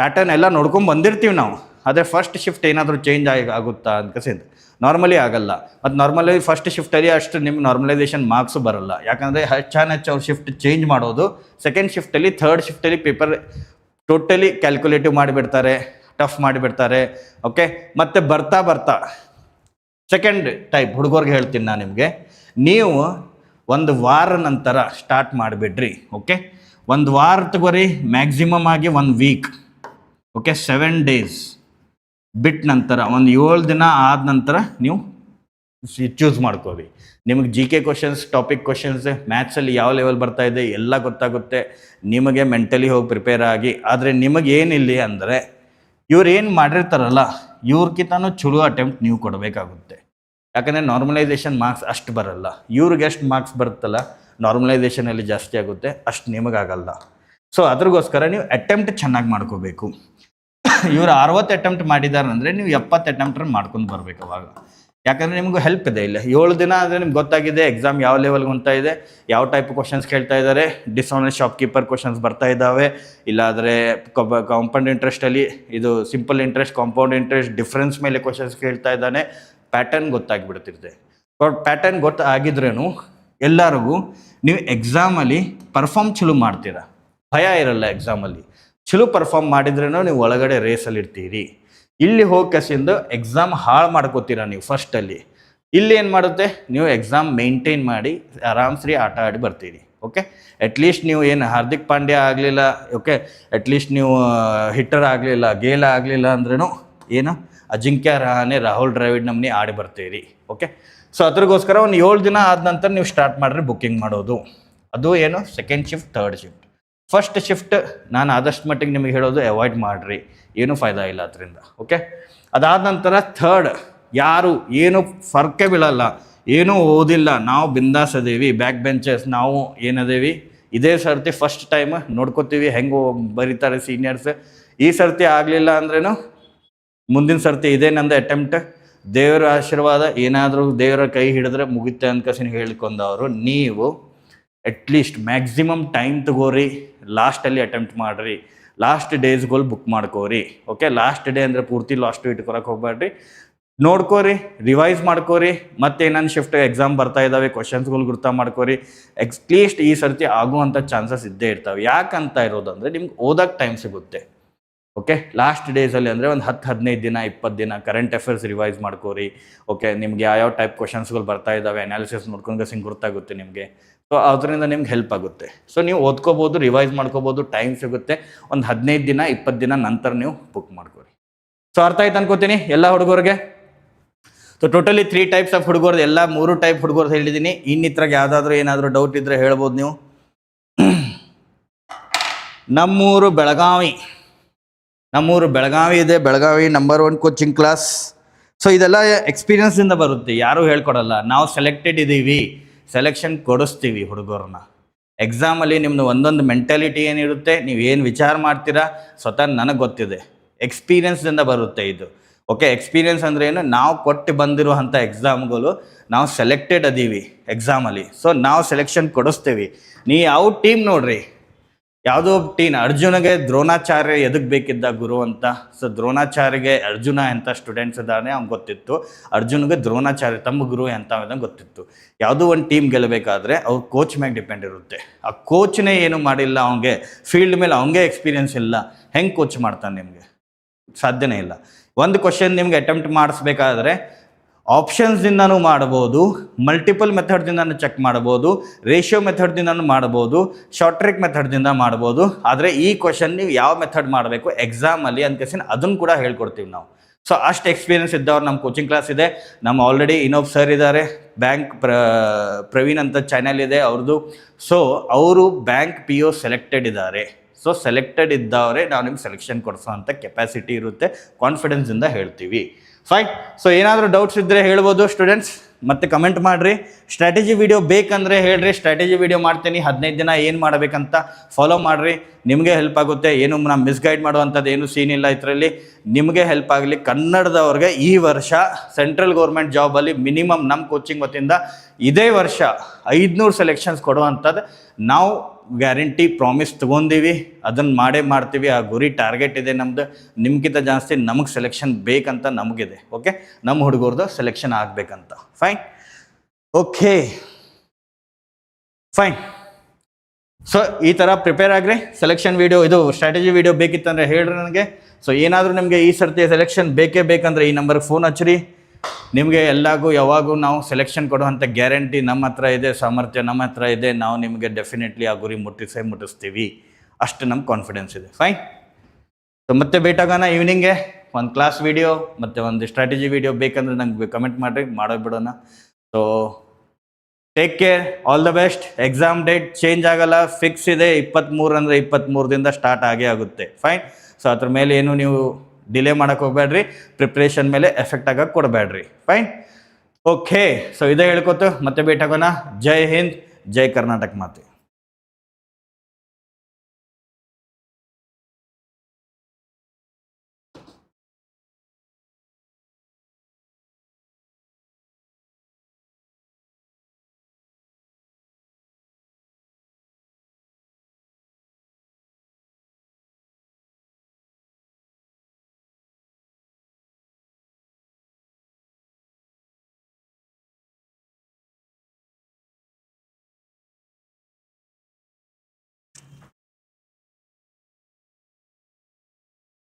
ಪ್ಯಾಟರ್ನ್ ಎಲ್ಲ ನೋಡ್ಕೊಂಡು ಬಂದಿರ್ತೀವಿ ನಾವು. ಅದೇ ಫಸ್ಟ್ ಶಿಫ್ಟ್ ಏನಾದರೂ ಚೇಂಜ್ ಆಗಿ ಆಗುತ್ತಾ ಅನ್ಕಸಿದ್ದು ನಾರ್ಮಲಿ ಆಗಲ್ಲ. ಮತ್ತು ನಾರ್ಮಲಿ ಫಸ್ಟ್ ಶಿಫ್ಟಲ್ಲಿ ಅಷ್ಟು ನಿಮ್ಮ ನಾರ್ಮಲೈಸೇಷನ್ ಮಾರ್ಕ್ಸು ಬರಲ್ಲ. ಯಾಕಂದರೆ ಹೆಚ್ಚಾನ ಹೆಚ್ಚು ಅವ್ರು ಶಿಫ್ಟ್ ಚೇಂಜ್ ಮಾಡೋದು ಸೆಕೆಂಡ್ ಶಿಫ್ಟಲ್ಲಿ ಥರ್ಡ್ ಶಿಫ್ಟಲ್ಲಿ ಪೇಪರ್ ಟೋಟಲಿ ಕ್ಯಾಲ್ಕುಲೇಟಿವ್ ಮಾಡಿಬಿಡ್ತಾರೆ ಟಫ್ ಮಾಡಿಬಿಡ್ತಾರೆ. ಓಕೆ ಮತ್ತು ಬರ್ತಾ ಬರ್ತಾ ಸೆಕೆಂಡ್ ಟೈಪ್ ಹುಡುಗರಿಗೆ ಹೇಳ್ತೀನಿ ನಾನು ನಿಮಗೆ. ನೀವು ಒಂದು ವಾರ ನಂತರ ಸ್ಟಾರ್ಟ್ ಮಾಡಿಬಿಡ್ರಿ ಓಕೆ ಒಂದು ವಾರ ತಗೋರಿ ಮ್ಯಾಕ್ಸಿಮಮ್ ಆಗಿ ಒಂದು ವೀಕ್ ಓಕೆ ಸೆವೆನ್ ಡೇಸ್ ಬಿಟ್ಟ ನಂತರ, ಒಂದು ಏಳು ದಿನ ಆದ ನಂತರ ನೀವು ಚೂಸ್ ಮಾಡ್ಕೋರಿ. ನಿಮಗೆ G K questions topic questions ಮ್ಯಾಥ್ಸಲ್ಲಿ ಯಾವ ಲೆವೆಲ್ ಬರ್ತಾ ಇದೆ, ಎಲ್ಲ ಗೊತ್ತಾಗುತ್ತೆ. ನಿಮಗೆ ಮೆಂಟಲಿ ಹೋಗಿ ಪ್ರಿಪೇರ್ ಆಗಿ, ಆದರೆ ನಿಮಗೆ ಏನಿಲ್ಲ ಅಂದರೆ, ಇವ್ರು ಏನು ಮಾಡಿರ್ತಾರಲ್ಲ ಇವ್ರಕ್ಕಿಂತ ಚಲೋ ಅಟೆಂಪ್ಟ್ ನೀವು ಕೊಡಬೇಕಾಗುತ್ತೆ. ಯಾಕಂದರೆ ನಾರ್ಮಲೈಸೇಷನ್ ಮಾರ್ಕ್ಸ್ ಅಷ್ಟು ಬರಲ್ಲ. ಇವ್ರಿಗೆ ಎಷ್ಟು ಮಾರ್ಕ್ಸ್ ಬರುತ್ತಲ್ಲ ನಾರ್ಮಲೈಸೇಷನಲ್ಲಿ ಜಾಸ್ತಿ ಆಗುತ್ತೆ, ಅಷ್ಟು ನಿಮಗಾಗಲ್ಲ. ಸೊ ಅದ್ರಗೋಸ್ಕರ ನೀವು ಅಟೆಂಪ್ಟ್ ಚೆನ್ನಾಗಿ ಮಾಡ್ಕೋಬೇಕು. ಇವರು ಅರವತ್ತು ಅಟೆಂಪ್ಟ್ ಮಾಡಿದ್ದಾರೆ ಅಂದರೆ ನೀವು ಎಪ್ಪತ್ತು ಅಟೆಂಪ್ಟ್ ಮಾಡ್ಕೊಂಡು ಬರಬೇಕು ಅವಾಗ. ಯಾಕಂದರೆ ನಿಮಗೂ ಹೆಲ್ಪ್ ಇದೆ ಇಲ್ಲ. ಏಳು ದಿನ ಅಂದರೆ ನಿಮ್ಗೆ ಗೊತ್ತಾಗಿದೆ ಎಕ್ಸಾಮ್ ಯಾವ ಲೆವೆಲ್ಗೆ ಹೊಂತ ಇದೆ, ಯಾವ ಟೈಪ್ ಕ್ವಶನ್ಸ್ ಕೇಳ್ತಾ ಇದ್ದಾರೆ ಶಾಪ್ ಕೀಪರ್ ಕ್ವಶನ್ಸ್ ಬರ್ತಾ ಇದ್ದಾವೆ ಇಲ್ಲಾದರೆ ಕಾಂಪೌಂಡ್ ಇಂಟ್ರೆಸ್ಟಲ್ಲಿ ಇದು simple interest compound interest difference ಮೇಲೆ ಕ್ವಶನ್ಸ್ ಕೇಳ್ತಾ ಇದ್ದಾನೆ ಪ್ಯಾಟರ್ನ್ ಗೊತ್ತಾಗ್ಬಿಡ್ತಿರುತ್ತೆ. ಬಟ್ ಪ್ಯಾಟರ್ನ್ ಗೊತ್ತಾಗಿದ್ರೂ ಎಲ್ಲರಿಗೂ ನೀವು ಎಕ್ಸಾಮಲ್ಲಿ ಪರ್ಫಾರ್ಮ್ ಚಲೋ ಮಾಡ್ತೀರಾ. ಭಯ ಇರಲ್ಲ ಎಕ್ಸಾಮಲ್ಲಿ ಚಲೋ ಪರ್ಫಾರ್ಮ್ ಮಾಡಿದ್ರೇನೋ ನೀವು ಒಳಗಡೆ ರೇಸಲ್ಲಿ ಇರ್ತೀರಿ. ಇಲ್ಲಿ ಹೋಗಿ ಕಸಿಂದು ಎಕ್ಸಾಮ್ ಹಾಳು ಮಾಡ್ಕೋತೀರ ನೀವು ಫಸ್ಟಲ್ಲಿ ಇಲ್ಲಿ ಏನು ಮಾಡುತ್ತೆ? ನೀವು ಎಕ್ಸಾಮ್ ಮೇಂಟೈನ್ ಮಾಡಿ ಆರಾಮ್ಸ್ರಿ ಆಟ ಆಡಿ ಬರ್ತೀರಿ. ಓಕೆ ಅಟ್ಲೀಸ್ಟ್ ನೀವು ಏನು ಹಾರ್ದಿಕ್ ಪಾಂಡ್ಯ ಆಗಲಿಲ್ಲ ಓಕೆ ಅಟ್ಲೀಸ್ಟ್ ನೀವು ಹಿಟ್ಟರ್ ಆಗಲಿಲ್ಲ, ಗೇಲ ಆಗಲಿಲ್ಲ ಅಂದ್ರೂ ಏನು? ಅಜಿಂಕ್ಯ ರಹಾನೆ, ರಾಹುಲ್ ದ್ರಾವಿಡ್ ನಮ್ನಿ ಆಡಿ ಬರ್ತೀರಿ. ಓಕೆ ಸೊ ಅದ್ರಗೋಸ್ಕರ ಒಂದು ಏಳು ದಿನ ಆದ ನಂತರ ನೀವು ಸ್ಟಾರ್ಟ್ ಮಾಡಿರಿ ಬುಕ್ಕಿಂಗ್ ಮಾಡೋದು. ಅದು ಏನು? Second shift third shift first shift ನಾನು ಆದಷ್ಟು ಮಟ್ಟಿಗೆ ನಿಮಗೆ ಹೇಳೋದು ಅವಾಯ್ಡ್ ಮಾಡಿರಿ. ಏನೂ ಫಾಯ್ದಾ ಇಲ್ಲ ಅದರಿಂದ. ಓಕೆ ಅದಾದ ನಂತರ ಥರ್ಡ್ ಯಾರು ಏನು ಫರ್ಕೆ ಬೀಳಲ್ಲ, ಏನೂ ಓದಿಲ್ಲ, ನಾವು ಬಿಂದಾಸ್ ಅದೇವಿ ಬ್ಯಾಕ್ ಬೆಂಚಸ್ ನಾವು ಏನದೇವಿ, ಇದೇ ಸರ್ತಿ ಫಸ್ಟ್ ಟೈಮ್ ನೋಡ್ಕೋತೀವಿ, ಹೆಂಗೆ ಬರೀತಾರೆ ಸೀನಿಯರ್ಸ್ ಈ ಸರ್ತಿ ಆಗಲಿಲ್ಲ ಅಂದ್ರೇನು? ಮುಂದಿನ ಸರ್ತಿ ಇದೇ ನಂದು ಅಟೆಂಪ್ಟ್ ದೇವರ ಆಶೀರ್ವಾದ, ಏನಾದರೂ ದೇವರ ಕೈ ಹಿಡಿದ್ರೆ ಮುಗಿತೆ ಅನ್ಕಸಿನ ಹೇಳ್ಕೊಂಡವರು, ನೀವು ಅಟ್ಲೀಸ್ಟ್ ಮ್ಯಾಕ್ಸಿಮಮ್ ಟೈಮ್ ತಗೋರಿ ಲಾಸ್ಟಲ್ಲಿ ಅಟೆಂಪ್ಟ್ ಮಾಡಿರಿ ಲಾಸ್ಟ್ ಡೇಸ್ಗಳು ಬುಕ್ ಮಾಡ್ಕೋರಿ ಓಕೆ ಲಾಸ್ಟ್ ಡೇ ಅಂದರೆ ಪೂರ್ತಿ ಲಾಸ್ಟ್ ಇಟ್ಕೊಳಕ್ಕೆ ಹೋಗ್ಬೇಡ್ರಿ ನೋಡ್ಕೋರಿ ರಿವೈಸ್ ಮಾಡ್ಕೋರಿ, ಮತ್ತೆ ಇನ್ನೊಂದು ಶಿಫ್ಟ್ ಎಕ್ಸಾಮ್ ಬರ್ತಾ ಇದ್ದಾವೆ ಕ್ವಶನ್ಸ್ಗಳು ಗುರ್ತಾ ಮಾಡ್ಕೋರಿ ಎಕ್ಸ್ಲೀಸ್ಟ್ ಈ ಸರ್ತಿ ಆಗುವಂಥ ಚಾನ್ಸಸ್ ಇದ್ದೇ ಇರ್ತವೆ. ಯಾಕಂತ ಇರೋದಂದರೆ ನಿಮ್ಗೆ ಓದೋಕ್ಕೆ ಟೈಮ್ ಸಿಗುತ್ತೆ. ಓಕೆ? ಲಾಸ್ಟ್ ಡೇಸಲ್ಲಿ ಅಂದರೆ ಒಂದು ಹತ್ತು ಹದಿನೈದು ದಿನ ಇಪ್ಪತ್ತು ದಿನ ಕರೆಂಟ್ ಅಫೇರ್ಸ್ ರಿವೈಸ್ ಮಾಡ್ಕೋರಿ. ಓಕೆ? ನಿಮ್ಗೆ ಯಾವ್ಯಾವ ಟೈಪ್ ಕ್ವಶನ್ಸ್ಗಳು ಬರ್ತಾ ಇದ್ದಾವೆ ಅನಾಲಿಸಿಸ್ ನೋಡ್ಕೊಂಡು ಸಿಂಗ್ ಗೊತ್ತಾಗುತ್ತೆ ನಿಮಗೆ. ಸೊ ಅದರಿಂದ ನಿಮ್ಗೆ ಹೆಲ್ಪ್ ಆಗುತ್ತೆ. ಸೊ ನೀವು ಓದ್ಕೋಬೋದು ರಿವೈಸ್ ಮಾಡ್ಕೋಬೋದು ಟೈಮ್ ಸಿಗುತ್ತೆ. ಒಂದು ಹದಿನೈದು ದಿನ ಇಪ್ಪತ್ತು ದಿನ ನಂತರ ನೀವು ಬುಕ್ ಮಾಡ್ಕೋರಿ. ಸೊ ಅರ್ಥ ಆಯ್ತು ಅನ್ಕೋತೀನಿ ಎಲ್ಲ ಹುಡುಗರಿಗೆ? So totally three types of ಹುಡುಗರು, ಎಲ್ಲ ಮೂರು ಟೈಪ್ ಹುಡುಗರ್ದು ಹೇಳಿದ್ದೀನಿ ಇನ್ನಿತ್ರಾಗ ಯಾವುದಾದ್ರೂ ಏನಾದರೂ ಡೌಟ್ ಇದ್ದರೆ ಹೇಳ್ಬೋದು ನೀವು. ನಮ್ಮೂರು ಬೆಳಗಾವಿ. ನಮ್ಮೂರು ಬೆಳಗಾವಿ ಇದೆ. Belagavi number one coaching class so ಇದೆಲ್ಲ ಎಕ್ಸ್ಪೀರಿಯನ್ಸಿಂದ ಬರುತ್ತೆ. ಯಾರೂ ಹೇಳ್ಕೊಡಲ್ಲ. ನಾವು ಸೆಲೆಕ್ಟೆಡ್ ಇದ್ದೀವಿ ಸೆಲೆಕ್ಷನ್ ಕೊಡಿಸ್ತೀವಿ ಹುಡುಗರನ್ನ. ಎಕ್ಸಾಮಲ್ಲಿ ನಿಮ್ಮದು ಒಂದೊಂದು ಮೆಂಟಾಲಿಟಿ ಏನಿರುತ್ತೆ? ನೀವು ಏನು ವಿಚಾರ ಮಾಡ್ತೀರಾ? ಸ್ವತಃ ನನಗೆ ಗೊತ್ತಿದೆ. ಎಕ್ಸ್ಪೀರಿಯನ್ಸ್ದಿಂದ ಬರುತ್ತೆ ಇದು. ಓಕೆ ಎಕ್ಸ್ಪೀರಿಯನ್ಸ್ ಅಂದ್ರೆ ಏನು? ನಾವು ಕೊಟ್ಟು ಬಂದಿರುವಂಥ ಎಕ್ಸಾಮ್ಗಳು ನಾವು ಸೆಲೆಕ್ಟೆಡ್ ಅದೀವಿ ಎಕ್ಸಾಮಲ್ಲಿ ಸೊ ನಾವು ಸೆಲೆಕ್ಷನ್ ಕೊಡಿಸ್ತೀವಿ. ನೀ ಯಾವ ಟೀಮ್ ನೋಡ್ರಿ. ಯಾವುದೋ ಟೀನ್, ಅರ್ಜುನಗೆ ದ್ರೋಣಾಚಾರ್ಯ ಎದಕ್ಕೆ ಬೇಕಿದ್ದ ಗುರು ಅಂತ. ಸೊ ದ್ರೋಣಾಚಾರ್ಯಗೆ ಅರ್ಜುನ ಎಂಥ ಸ್ಟೂಡೆಂಟ್ಸ್ ಇದ್ದಾನೆ ಅವ್ನಿಗೆ ಗೊತ್ತಿತ್ತು. ಅರ್ಜುನ್ಗೆ ದ್ರೋಣಾಚಾರ್ಯ ತಮ್ಮ ಗುರು ಅಂತ ಗೊತ್ತಿತ್ತು. ಯಾವುದೋ ಒಂದು ಟೀಮ್ ಗೆಲ್ಲಬೇಕಾದ್ರೆ ಅವ್ರ ಕೋಚ್ ಮೇಲೆ ಡಿಪೆಂಡ್ ಇರುತ್ತೆ. ಆ ಕೋಚ್ನೇ ಏನು ಮಾಡಿಲ್ಲ ಅವನಿಗೆ ಫೀಲ್ಡ್ ಮೇಲೆ ಅವನಿಗೆ ಎಕ್ಸ್ಪೀರಿಯನ್ಸ್ ಇಲ್ಲ. ಹೆಂಗೆ ಕೋಚ್ ಮಾಡ್ತಾನೆ ನಿಮಗೆ? ಸಾಧ್ಯನೇ ಇಲ್ಲ. ಒಂದು ಕ್ವಶನ್ ನಿಮ್ಗೆ ಅಟೆಂಪ್ಟ್ ಮಾಡಿಸ್ಬೇಕಾದ್ರೆ ಆಪ್ಷನ್ಸ್ದಿಂದನೂ ಮಾಡ್ಬೋದು ಮಲ್ಟಿಪಲ್ ಮೆಥಡ್ದಿಂದನೂ ಚೆಕ್ ಮಾಡ್ಬೋದು ರೇಷಿಯೋ ಮೆಥಡ್ದಿಂದನೂ ಮಾಡ್ಬೋದು ಶಾರ್ಟ್ ಟ್ರಿಕ್ ಮೆಥಡ್ದಿಂದ ಮಾಡ್ಬೋದು. ಆದರೆ ಈ ಕ್ವಶನ್ ನೀವು ಯಾವ ಮೆಥಡ್ ಮಾಡಬೇಕು ಎಕ್ಸಾಮಲ್ಲಿ ಅಂತ ಅದನ್ನು ಕೂಡ ಹೇಳ್ಕೊಡ್ತೀವಿ ನಾವು. ಸೊ ಅಷ್ಟು ಎಕ್ಸ್ಪೀರಿಯನ್ಸ್ ಇದ್ದವ್ರು ನಮ್ಮ ಕೋಚಿಂಗ್ ಕ್ಲಾಸ್ ಇದೆ. ನಮ್ಮ ಆಲ್ರೆಡಿ ಇನ್ನೊಬ್ಬ ಸರ್ ಇದ್ದಾರೆ ಬ್ಯಾಂಕ್ ಪ್ರ, ಪ್ರವೀಣ್ ಅಂತ ಚಾನೆಲ್ ಇದೆ ಅವ್ರದ್ದು ಸೊ ಅವರು ಬ್ಯಾಂಕ್ ಪಿ ಒ ಸೆಲೆಕ್ಟೆಡ್ ಇದ್ದಾರೆ ಸೊ ಸೆಲೆಕ್ಟೆಡ್ ಇದ್ದವರೇ ನಾವು ನಿಮ್ಗೆ ಸೆಲೆಕ್ಷನ್ ಕೊಡಿಸೋ ಅಂತ ಕೆಪಾಸಿಟಿ ಇರುತ್ತೆ ಕಾನ್ಫಿಡೆನ್ಸಿಂದ ಹೇಳ್ತೀವಿ. ಫೈನ್ ಸೊ ಏನಾದರೂ ಡೌಟ್ಸ್ ಇದ್ದರೆ ಹೇಳ್ಬೋದು ಸ್ಟೂಡೆಂಟ್ಸ್ ಮತ್ತೆ ಕಮೆಂಟ್ ಮಾಡಿರಿ. ಸ್ಟ್ರಾಟಜಿ ವಿಡಿಯೋ ಬೇಕಂದರೆ ಹೇಳ್ರಿ. ಸ್ಟ್ರಾಟಜಿ ವಿಡಿಯೋ ಮಾಡ್ತೀನಿ. ಹದಿನೈದು ದಿನ ಏನು ಮಾಡಬೇಕಂತ ಫಾಲೋ ಮಾಡಿರಿ. ನಿಮಗೆ ಹೆಲ್ಪ್ ಆಗುತ್ತೆ. ಏನು ನಾನು ಮಿಸ್ಗೈಡ್ ಮಾಡುವಂಥದ್ದು ಏನು ಸೀನ್ ಇಲ್ಲ ಇದರಲ್ಲಿ. ನಿಮಗೆ ಹೆಲ್ಪ್ ಆಗಲಿ. ಕನ್ನಡದವ್ರಿಗೆ ಈ ವರ್ಷ ಸೆಂಟ್ರಲ್ ಗೌರ್ಮೆಂಟ್ ಜಾಬಲ್ಲಿ ಮಿನಿಮಮ್ ನಮ್ಮ ಕೋಚಿಂಗ್ ವತಿಯಿಂದ ಇದೇ ವರ್ಷ ಐದುನೂರು ಸೆಲೆಕ್ಷನ್ಸ್ ಕೊಡುವಂಥದ್ದು. ನಾವು ಗ್ಯಾರಂಟಿ ಪ್ರಾಮಿಸ್ ತೊಗೊಂಡಿವಿ. ಅದನ್ನು ಮಾಡೇ ಮಾಡ್ತೀವಿ. ಆ ಗುರಿ ಟಾರ್ಗೆಟ್ ಇದೆ ನಮ್ಮದು ನಿಮ್ಗಿಂತ ಜಾಸ್ತಿ ನಮಗೆ ಸೆಲೆಕ್ಷನ್ ಬೇಕಂತ ನಮಗಿದೆ. ಓಕೆ ನಮ್ಮ ಹುಡುಗರ್ದು ಸೆಲೆಕ್ಷನ್ ಆಗಬೇಕಂತ. ಫೈನ್ ಓಕೆ ಫೈನ್ ಸೊ ಈ ಥರ ಪ್ರಿಪೇರ್ ಆಗ್ರಿ. ಸೆಲೆಕ್ಷನ್ ವಿಡಿಯೋ ಇದು ಸ್ಟ್ರಾಟಜಿ ವೀಡಿಯೋ ಬೇಕಿತ್ತಂದ್ರೆ ಹೇಳ್ರಿ ನನಗೆ. ಸೊ ಏನಾದರೂ ನಿಮಗೆ ಈ ಸರ್ತಿ ಸೆಲೆಕ್ಷನ್ ಬೇಕೇ ಬೇಕಂದ್ರೆ ಈ ನಂಬರ್ಗೆ ಫೋನ್ ಹಚ್ಚಿರಿ. ನಿಮಗೆ ಎಲ್ಲಾಗೂ ಯಾವಾಗೂ ನಾವು ಸೆಲೆಕ್ಷನ್ ಕೊಡುವಂಥ ಗ್ಯಾರಂಟಿ ನಮ್ಮ ಹತ್ರ ಇದೆ, ಸಾಮರ್ಥ್ಯ ನಮ್ಮ ಹತ್ರ ಇದೆ. ನಾವು ನಿಮಗೆ ಡೆಫಿನೆಟ್ಲಿ ಆ ಗುರಿ ಮುಟ್ಟಿಸೇ ಮುಟ್ಟಿಸ್ತೀವಿ. ಅಷ್ಟು ನಮ್ಗೆ ಕಾನ್ಫಿಡೆನ್ಸ್ ಇದೆ. ಫೈನ್ ಸೊ ಮತ್ತೆ ಭೇಟಾಗೋಣ ಈವ್ನಿಂಗೆ ಒಂದು ಕ್ಲಾಸ್ ವೀಡಿಯೋ ಮತ್ತು ಒಂದು ಸ್ಟ್ರಾಟಜಿ ವೀಡಿಯೋ ಬೇಕಂದ್ರೆ ನಂಗೆ ಕಮೆಂಟ್ ಮಾಡಿರಿ ಮಾಡೋಗ್ಬಿಡೋಣ so take care all the best exam date change ಆಗಲ್ಲ ಫಿಕ್ಸ್ ಇದೆ. ಇಪ್ಪತ್ತ್ಮೂರು ಅಂದರೆ ಇಪ್ಪತ್ತ್ಮೂರರಿಂದ ಸ್ಟಾರ್ಟ್ ಆಗೇ ಆಗುತ್ತೆ. ಫೈನ್ ಸೊ ಅದ್ರ ಮೇಲೆ ಏನು ನೀವು ಡಿಲೇ ಮಾಡೋಕೆ ಹೋಗ್ಬೇಡ್ರಿ. ಪ್ರಿಪ್ರೇಷನ್ ಮೇಲೆ ಎಫೆಕ್ಟ್ ಆಗಕ್ಕೆ ಕೊಡಬೇಡ್ರಿ. ಫೈನ್ ಓಕೆ ಸೊ ಇದೇ ಹೇಳ್ಕೊತು ಮತ್ತೆ ಭೇಟಾಗೋಣ ಜೈ ಹಿಂದ್, ಜೈ ಕರ್ನಾಟಕ ಮಾತೆ.